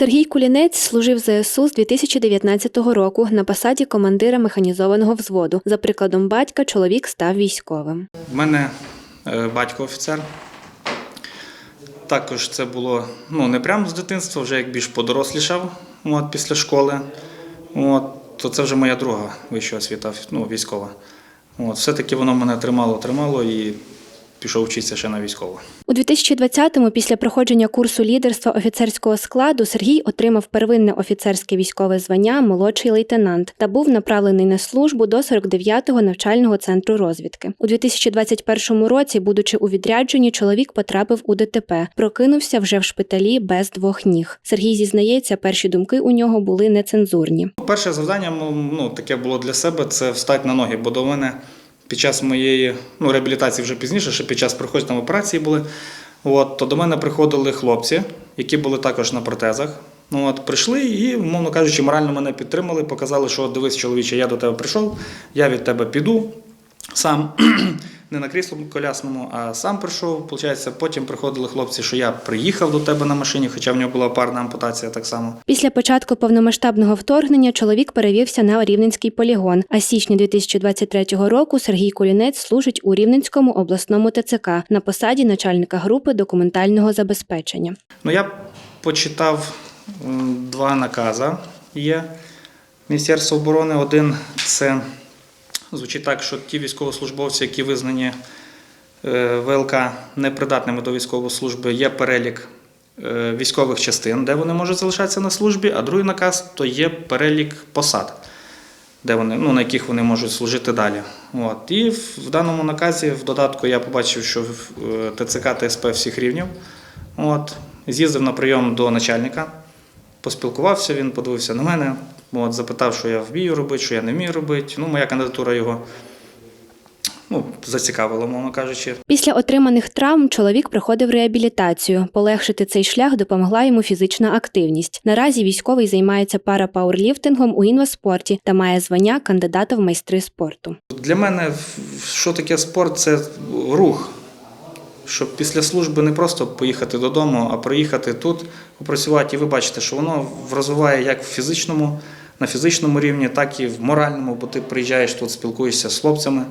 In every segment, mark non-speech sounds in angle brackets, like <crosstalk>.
Сергій Кулінець служив ЗСУ з 2019 року на посаді командира механізованого взводу. За прикладом батька, чоловік став військовим. У мене е, батько офіцер. Також це було ну, не прямо з дитинства, вже як більш подорослішав от, після школи. От, то це вже моя друга вища освіта, ну, військова. От, все-таки воно мене тримало, тримало і пішов вчитися ще на військово. У 2020-му, після проходження курсу лідерства офіцерського складу, Сергій отримав первинне офіцерське військове звання молодший лейтенант та був направлений на службу до 49-го навчального центру розвідки. У 2021 році, будучи у відрядженні, чоловік потрапив у ДТП. Прокинувся вже в шпиталі без двох ніг. Сергій зізнається, перші думки у нього були нецензурні. Перше завдання ну, таке було для себе це встати на ноги, бо до мене під час моєї ну, реабілітації вже пізніше, ще під час приходу там операції були. От, то до мене приходили хлопці, які були також на протезах. Ну, от, прийшли і, умовно кажучи, морально мене підтримали, показали, що дивись, чоловіче, я до тебе прийшов, я від тебе піду сам. <clears throat> Не на кріслу колясному, а сам прийшов. Получається, потім приходили хлопці, що я приїхав до тебе на машині, хоча в нього була парна ампутація так само. Після початку повномасштабного вторгнення чоловік перевівся на Рівненський полігон. А з січня 2023 року Сергій Кулінець служить у Рівненському обласному ТЦК на посаді начальника групи документального забезпечення. Ну, я почитав два накази. Є Міністерство оборони. Один це звучить так, що ті військовослужбовці, які визнані е, ВЛК непридатними до військової служби, є перелік е, військових частин, де вони можуть залишатися на службі, а другий наказ то є перелік посад. Де вони, ну, на яких вони можуть служити далі. От. І в, даному наказі, в додатку, я побачив, що в е, ТЦК ТСП всіх рівнів. От. З'їздив на прийом до начальника, поспілкувався, він подивився на мене, от, запитав, що я вмію робити, що я не вмію робити. Ну, моя кандидатура його ну, зацікавила, мовно кажучи. Після отриманих травм чоловік проходив реабілітацію. Полегшити цей шлях допомогла йому фізична активність. Наразі військовий займається парапауерліфтингом у інваспорті та має звання кандидата в майстри спорту. Для мене що таке спорт це рух. Щоб після служби не просто поїхати додому, а приїхати тут, попрацювати. І ви бачите, що воно розвиває як в фізичному, на фізичному рівні, так і в моральному, бо ти приїжджаєш тут, спілкуєшся з хлопцями,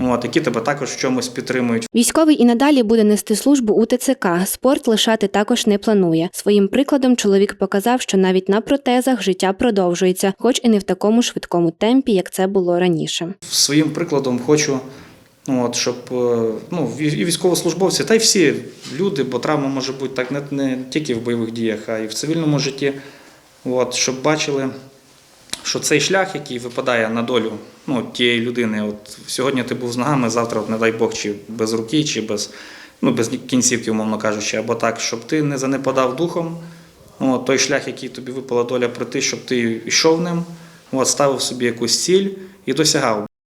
от, які тебе також в чомусь підтримують. Військовий і надалі буде нести службу у ТЦК. Спорт лишати також не планує. Своїм прикладом чоловік показав, що навіть на протезах життя продовжується, хоч і не в такому швидкому темпі, як це було раніше. Своїм прикладом хочу, от, щоб е, ну, і військовослужбовці, та й всі люди, бо травма може бути так не, не тільки в бойових діях, а й в цивільному житті, от, щоб бачили, що цей шлях, який випадає на долю ну, тієї людини, от сьогодні ти був з ногами, завтра, не дай Бог, чи без руки, чи без, ну, без кінцівки, умовно кажучи, або так, щоб ти не занепадав духом. От, той шлях, який тобі випала доля пройти, щоб ти йшов ним, от, ставив собі якусь ціль і досягав.